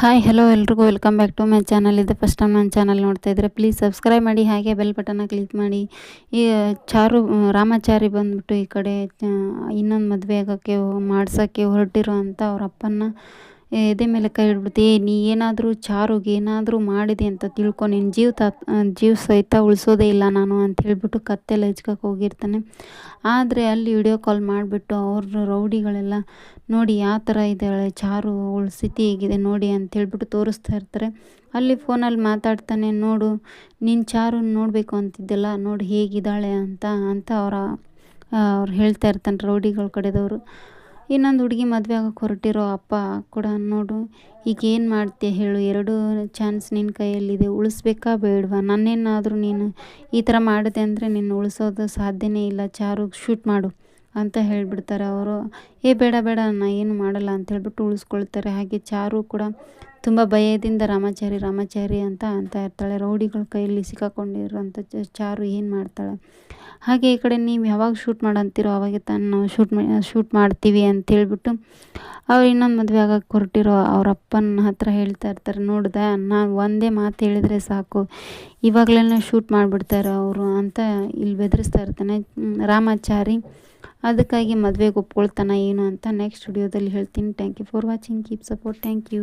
Hi hello ಎಲ್ರಿಗೂ. Welcome back to my channel ಇದು first time ನನ್ನ ಚಾನಲ್ ನೋಡ್ತಾ ಇದ್ದರೆ ಪ್ಲೀಸ್ ಸಬ್ಸ್ಕ್ರೈಬ್ ಮಾಡಿ, ಹಾಗೆ ಬೆಲ್ ಬಟನ್ನ ಕ್ಲಿಕ್ ಮಾಡಿ. ಈ ಚಾರು ರಾಮಾಚಾರಿ ಬಂದ್ಬಿಟ್ಟು ಈ ಕಡೆ ಇನ್ನೊಂದು ಮದುವೆ ಆಗೋಕ್ಕೆ, ಮಾಡ್ಸೋಕ್ಕೆ ಹೊರಟಿರೋ ಅಂಥ ಅವ್ರ ಅಪ್ಪನ ಎದೆ ಮೇಲೆ ಕೈ ಏ, ನೀ ಏನಾದರೂ ಚಾರುಗೆ ಏನಾದರೂ ಮಾಡಿದೆ ಅಂತ ತಿಳ್ಕೊ ನಿನ್ನ ಜೀವ ಜೀವ ಸಹಿತ ಉಳಿಸೋದೇ ಇಲ್ಲ ನಾನು ಅಂತ ಹೇಳಿಬಿಟ್ಟು ಕತ್ತೆಲ್ಲ ಹೆಚ್ಕಕ್ಕೆ ಹೋಗಿರ್ತಾನೆ. ಆದರೆ ಅಲ್ಲಿ ವಿಡಿಯೋ ಕಾಲ್ ಮಾಡಿಬಿಟ್ಟು ಅವ್ರ ರೌಡಿಗಳೆಲ್ಲ, ನೋಡಿ ಯಾವ ಥರ ಇದ್ದಾಳೆ ಚಾರು ಅವಳ ಸ್ಥಿತಿ ಹೇಗಿದೆ, ನೋಡಿ ಅಂತ ಹೇಳ್ಬಿಟ್ಟು ತೋರಿಸ್ತಾ ಇರ್ತಾರೆ. ಅಲ್ಲಿ ಫೋನಲ್ಲಿ ಮಾತಾಡ್ತಾನೆ, ನೋಡು ನಿನ್ನ ಚಾರು ನೋಡಬೇಕು ಅಂತಿದ್ದೆಲ್ಲ, ನೋಡಿ ಹೇಗಿದ್ದಾಳೆ ಅಂತ ಅಂತ ಅವರ ಅವ್ರು ಹೇಳ್ತಾ ಇರ್ತಾನೆ ರೌಡಿಗಳ ಕಡೆದವರು. ಇನ್ನೊಂದು ಹುಡುಗಿ ಮದುವೆ ಆಗೋಕೆ ಹೊರಟಿರೋ ಅಪ್ಪ ಕೂಡ ನೋಡು, ಈಗ ಏನು ಮಾಡ್ತೀಯ ಹೇಳು? ಎರಡು ಚಾನ್ಸ್ ನಿನ್ನ ಕೈಯಲ್ಲಿದೆ. ಉಳಿಸ್ಬೇಕಾ ಬೇಡವಾ? ನನ್ನೇನಾದರೂ ನೀನು ಈ ಥರ ಮಾಡಿದೆ ಅಂದರೆ ನಿನ್ನ ಉಳಿಸೋದು ಸಾಧ್ಯನೇ ಇಲ್ಲ. ಚಾರು ಶೂಟ್ ಮಾಡು ಅಂತ ಹೇಳಿಬಿಡ್ತಾರೆ ಅವರು. ಏ, ಬೇಡ ಬೇಡ ನಾ ಏನು ಮಾಡಲ್ಲ ಅಂತ ಹೇಳ್ಬಿಟ್ಟು ಉಳಿಸ್ಕೊಳ್ತಾರೆ. ಹಾಗೆ ಚಾರು ಕೂಡ ತುಂಬ ಭಯದಿಂದ ರಾಮಾಚಾರಿ ರಾಮಾಚಾರಿ ಅಂತ ಅಂತ ಇರ್ತಾಳೆ. ರೌಡಿಗಳ ಕೈಯಲ್ಲಿ ಸಿಕ್ಕಾಕೊಂಡಿರೋಂಥ ಚಾರು ಏನು ಮಾಡ್ತಾಳೆ? ಹಾಗೆ ಈ ಕಡೆ ನೀವು ಯಾವಾಗ ಶೂಟ್ ಮಾಡಂತೀರೋ ಅವಾಗೆ ತಾನು ನಾವು ಶೂಟ್ ಶೂಟ್ ಮಾಡ್ತೀವಿ ಅಂತ ಹೇಳ್ಬಿಟ್ಟು ಅವ್ರು ಇನ್ನೊಂದು ಮದುವೆ ಆಗಕ್ಕೆ ಹೊರಟಿರೋ ಅವ್ರ ಅಪ್ಪನ ಹತ್ರ ಹೇಳ್ತಾ ಇರ್ತಾರೆ. ನೋಡಿದೆ, ನಾನು ಒಂದೇ ಮಾತು ಹೇಳಿದರೆ ಸಾಕು. ಇವಾಗಲೇ ಶೂಟ್ ಮಾಡಿಬಿಡ್ತಾರೆ ಅವರು ಅಂತ ಇಲ್ಲಿ ಬೆದರಿಸ್ತಾ ಇರ್ತಾನೆ. ರಾಮಾಚಾರಿ, ಅದಕ್ಕಾಗಿ ಮದುವೆಗೆ ಒಪ್ಕೊಳ್ತಾನೆ ಏನು ಅಂತ ನೆಕ್ಸ್ಟ್ ವಿಡಿಯೋದಲ್ಲಿ ಹೇಳ್ತೀನಿ. Thank you for watching keep support thank you